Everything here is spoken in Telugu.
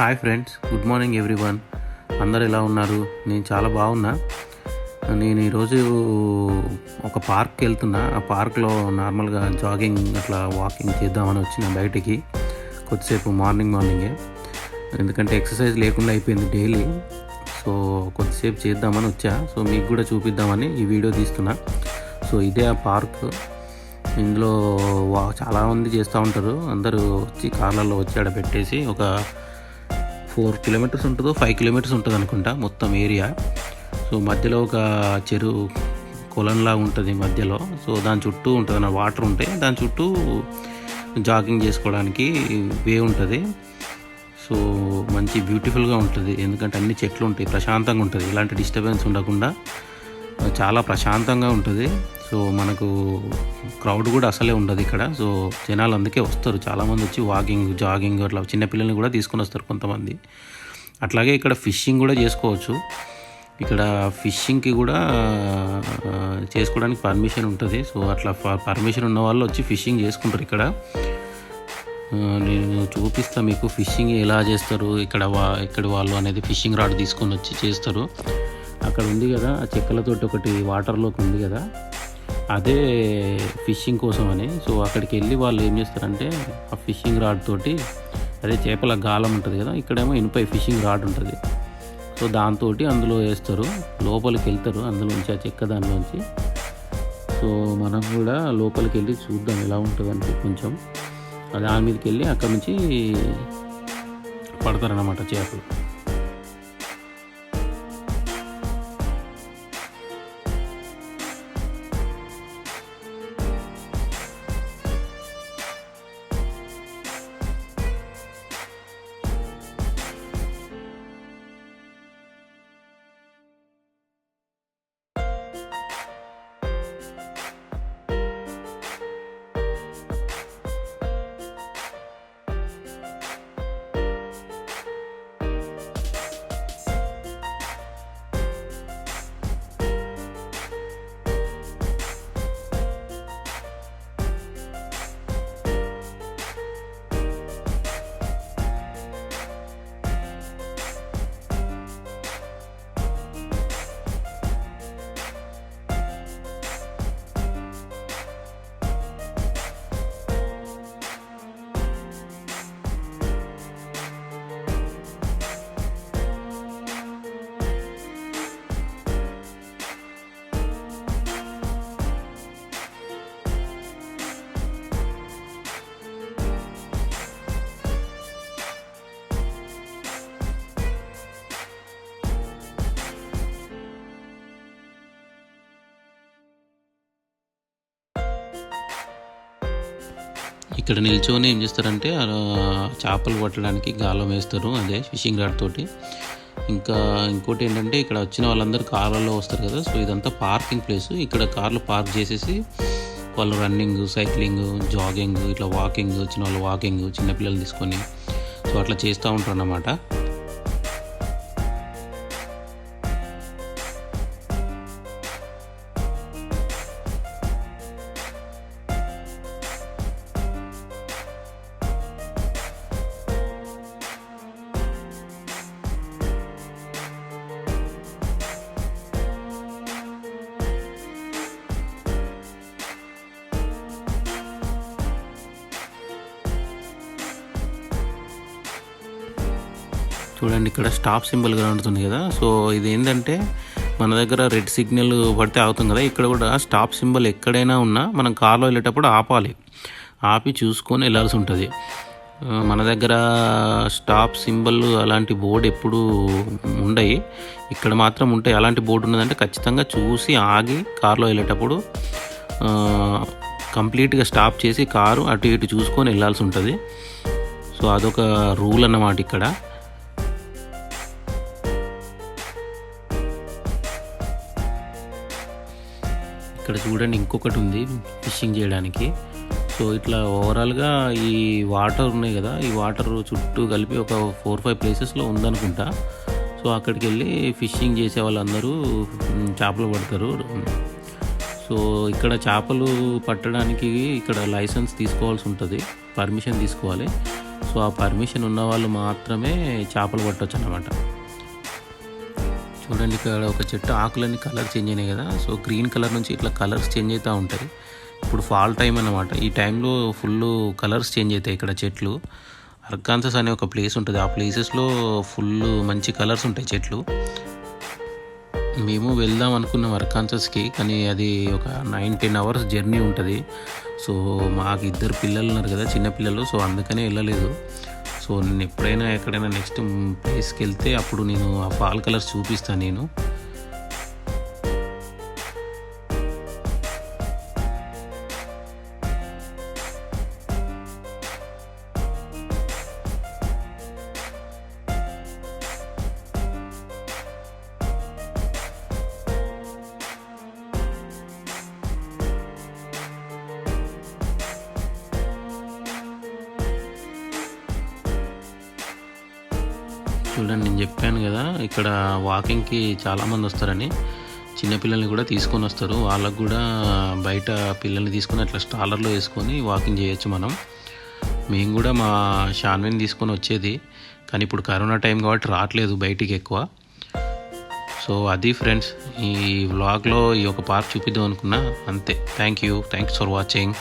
Hi friends good morning everyone. అందరు ఎలా ఉన్నారు? నేను చాలా బాగున్నా. నేను ఈరోజు ఒక పార్క్కి వెళ్తున్నా. ఆ పార్క్లో నార్మల్గా జాగింగ్ అట్లా వాకింగ్ చేద్దామని వచ్చిన బయటికి. కొద్దిసేపు మార్నింగ్ మార్నింగే. ఎందుకంటే ఎక్సర్సైజ్ లేకుండా అయిపోయింది డైలీ. సో కొద్దిసేపు చేద్దామని వచ్చా. సో మీకు కూడా చూపిద్దామని ఈ వీడియో తీస్తున్నా. సో ఇదే ఆ పార్క్. ఇందులో వా చాలామంది చేస్తూ ఉంటారు. అందరూ వచ్చి కార్లలో వచ్చి ఆడ పెట్టేసి ఒక ఫోర్ కిలోమీటర్స్ ఉంటుందో ఫైవ్ కిలోమీటర్స్ ఉంటుంది అనుకుంటా మొత్తం ఏరియా. సో మధ్యలో ఒక చెరువు కొలంలా ఉంటుంది మధ్యలో. సో దాని చుట్టూ ఉంటుంది అన్న వాటర్ ఉంటాయి దాని చుట్టూ జాగింగ్ చేసుకోవడానికి వే ఉంటుంది. సో మంచి బ్యూటిఫుల్గా ఉంటుంది. ఎందుకంటే అన్ని చెట్లు ఉంటాయి ప్రశాంతంగా ఉంటుంది. ఇలాంటి డిస్టర్బెన్స్ ఉండకుండా చాలా ప్రశాంతంగా ఉంటుంది. సో మనకు క్రౌడ్ కూడా అసలే ఉండదు ఇక్కడ. సో జనాలు అందుకే వస్తారు. చాలామంది వచ్చి వాకింగ్ జాగింగ్ అట్లా చిన్నపిల్లల్ని కూడా తీసుకొని వస్తారు కొంతమంది. అట్లాగే ఇక్కడ ఫిషింగ్ కూడా చేసుకోవచ్చు. ఇక్కడ ఫిషింగ్కి కూడా చేసుకోవడానికి పర్మిషన్ ఉంటుంది. సో అట్లా పర్మిషన్ ఉన్న వాళ్ళు వచ్చి ఫిషింగ్ చేసుకుంటారు ఇక్కడ. నేను చూపిస్తాను మీకు ఫిషింగ్ ఎలా చేస్తారు ఇక్కడ వా ఇక్కడ వాళ్ళు అనేది ఫిషింగ్ రాడ్ తీసుకొని వచ్చి చేస్తారు. అక్కడ ఉంది కదా ఆ చెక్కలతోటి ఒకటి వాటర్లోకి ఉంది కదా అదే ఫిషింగ్ కోసం అని. సో అక్కడికి వెళ్ళి వాళ్ళు ఏం చేస్తారంటే ఆ ఫిషింగ్ రాడ్ తోటి అదే చేపల గాలం ఉంటుంది కదా ఇక్కడేమో ఇనుపై ఫిషింగ్ రాడ్ ఉంటుంది. సో దాంతో అందులో వేస్తారు లోపలికి వెళ్తారు అందులోంచి ఆ చెక్క దానిలోంచి. సో మనం కూడా లోపలికి వెళ్ళి చూద్దాం ఎలా ఉంటుందంటే కొంచెం. దాని మీదకి వెళ్ళి అక్కడ నుంచి పడతారనమాట చేపలు. ఇక్కడ నిల్చొని ఏం చేస్తారంటే చేపలు పట్టడానికి గాలం వేస్తారు అదే ఫిషింగ్ రాడ్ తోటి. ఇంకా ఇంకోటి ఏంటంటే ఇక్కడ వచ్చిన వాళ్ళందరూ కార్లలో వస్తారు కదా సో ఇదంతా పార్కింగ్ ప్లేస్. ఇక్కడ కార్లు పార్క్ చేసేసి వాళ్ళు రన్నింగ్ సైక్లింగ్ జాగింగ్ ఇట్లా వాకింగ్ వచ్చిన వాళ్ళు వాకింగ్ చిన్నపిల్లలు తీసుకొని. సో అట్లా చేస్తూ ఉంటారు అన్నమాట చూడండి ఇక్కడ స్టాప్ సింబల్ కనబడుతుంది కదా. సో ఇది ఏంటంటే మన దగ్గర రెడ్ సిగ్నల్ పడితే అవుతుంది కదా. ఇక్కడ కూడా స్టాప్ సింబల్ ఎక్కడైనా ఉన్నా మనం కార్లో వెళ్ళేటప్పుడు ఆపాలి. ఆపి చూసుకొని వెళ్ళాల్సి ఉంటుంది. మన దగ్గర స్టాప్ సింబల్ అలాంటి బోర్డు ఎప్పుడు ఉండయి. ఇక్కడ మాత్రం ఉంటాయి. అలాంటి బోర్డు ఉన్నదంటే ఖచ్చితంగా చూసి ఆగి కార్లో వెళ్ళేటప్పుడు కంప్లీట్గా స్టాప్ చేసి కారు అటు ఇటు చూసుకొని వెళ్ళాల్సి ఉంటుంది. సో అదొక రూల్ అన్నమాట ఇక్కడ. ఇక్కడ చూడండి ఇంకొకటి ఉంది ఫిషింగ్ చేయడానికి. సో ఇట్లా ఓవరాల్గా ఈ వాటర్ ఉన్నాయి కదా ఈ వాటర్ చుట్టూ కలిపి ఒక ఫోర్ ఫైవ్ ప్లేసెస్లో ఉందనుకుంటా. సో అక్కడికి వెళ్ళి ఫిషింగ్ చేసే వాళ్ళందరూ చేపలు పడతారు. సో ఇక్కడ చేపలు పట్టడానికి ఇక్కడ లైసెన్స్ తీసుకోవాల్సి ఉంటుంది పర్మిషన్ తీసుకోవాలి. సో ఆ పర్మిషన్ ఉన్న వాళ్ళు మాత్రమే చేపలు పట్టవచ్చు అన్నమాట చూడండి ఇక్కడ ఒక చెట్టు ఆకులన్నీ కలర్ చేంజ్ అయినాయి కదా. సో గ్రీన్ కలర్ నుంచి ఇట్లా కలర్స్ చేంజ్ అవుతూ ఉంటాయి. ఇప్పుడు ఫాల్ టైం అన్నమాట. ఈ టైంలో ఫుల్ కలర్స్ చేంజ్ అవుతాయి ఇక్కడ చెట్లు. అర్కాన్సస్ అనే ఒక ప్లేస్ ఉంటుంది. ఆ ప్లేసెస్లో ఫుల్ మంచి కలర్స్ ఉంటాయి చెట్లు. మేము వెళ్దాం అనుకున్నాం అర్కాన్సస్కి కానీ అది ఒక నైన్ టెన్ అవర్స్ జర్నీ ఉంటుంది. సో మాకు ఇద్దరు పిల్లలు ఉన్నారు కదా చిన్న పిల్లలు. సో అందుకనే వెళ్ళలేదు. సో నేను ఎప్పుడైనా ఎక్కడైనా నెక్స్ట్ ప్లేస్కి వెళ్తే అప్పుడు నేను ఆ పాల్ కలర్స్ చూపిస్తాను నేను. చూడండి నేను చెప్పాను కదా ఇక్కడ వాకింగ్కి చాలామంది వస్తారని. చిన్నపిల్లల్ని కూడా తీసుకొని వస్తారు. వాళ్ళకు కూడా బయట పిల్లల్ని తీసుకొని అట్లా స్టాలర్లో వేసుకొని వాకింగ్ చేయొచ్చు మనం. మేము కూడా మా షాన్విని తీసుకొని వచ్చేది. కానీ ఇప్పుడు కరోనా టైం కాబట్టి రావట్లేదు బయటికి ఎక్కువ. సో అది ఫ్రెండ్స్ ఈ వ్లాగ్లో ఈ ఒక పార్క్ చూపిద్దాం అనుకున్నా. అంతే. Thank you. Thanks for watching.